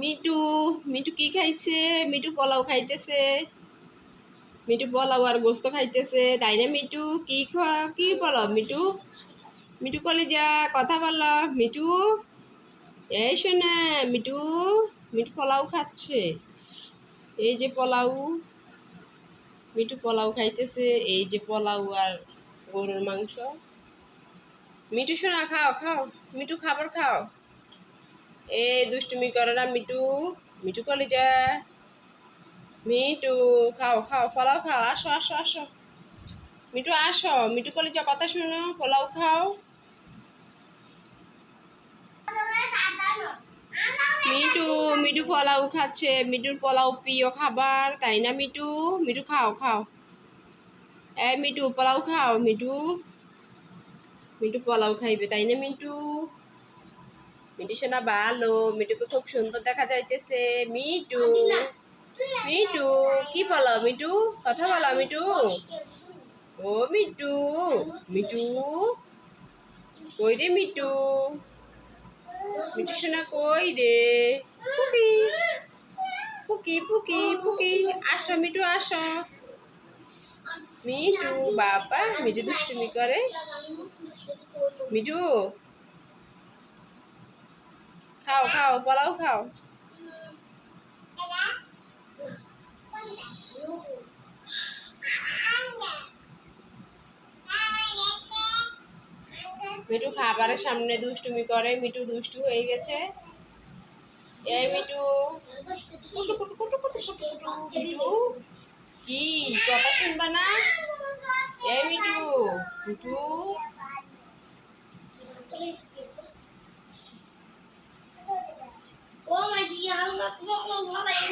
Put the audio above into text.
Me too me too কি খাইছে? Me too pulao খাইতেছে। মিটু পোলাও আর গোস্ত খাইতেছে। তাই না মিটু কি কি পোলাও মিটু মিটু কলে যা, কথা বলো। মিটু এই শোনা মিটু মিটু পোলাও খাচ্ছে। এই যে পোলাও মিটু পোলাও খাইতেছে। এই যে পোলাও আর গরুর মাংস। মিটু শোনা খাও খাও। মিটু খাবার খাও। এ দুষ্টুমি করে না মিটু মিটু কলিজা। মিটু খাও খাও, পোলাও খাও, আসো আসো আসো। মিটু আসো মিটু কলিজা কথা শুনো, পোলাও খাও। মিটু মিটু পোলাও খাচ্ছে মিটুর পোলাও প্রিয় খাবার, তাই না মিটু মিটু খাও খাও। এ মিটু পোলাও খাও মিটু মিটু পোলাও খাইবে, তাই না মিটু মিটু সোনা ভালো মিটুকে খুব সুন্দর দেখা যাইতেছে। মিটু মিটু কি বলো মিটু কথা বলো মিটু ও মিটু মিটু কই রে মিটু মিটু সোনা কই রে? পুকি পুকি পুকি পুকি। আসো মিটু আসো। মিটু বাবা মিটু দুষ্টুমি করে। মিটু খাও খাও পোলাও খাও মিটু খাবারের সামনে দুষ্টুমি করে মিটু দুষ্টু হয়ে গেছে। কি কথা শুনবা না এই মিটু মিটু 我我累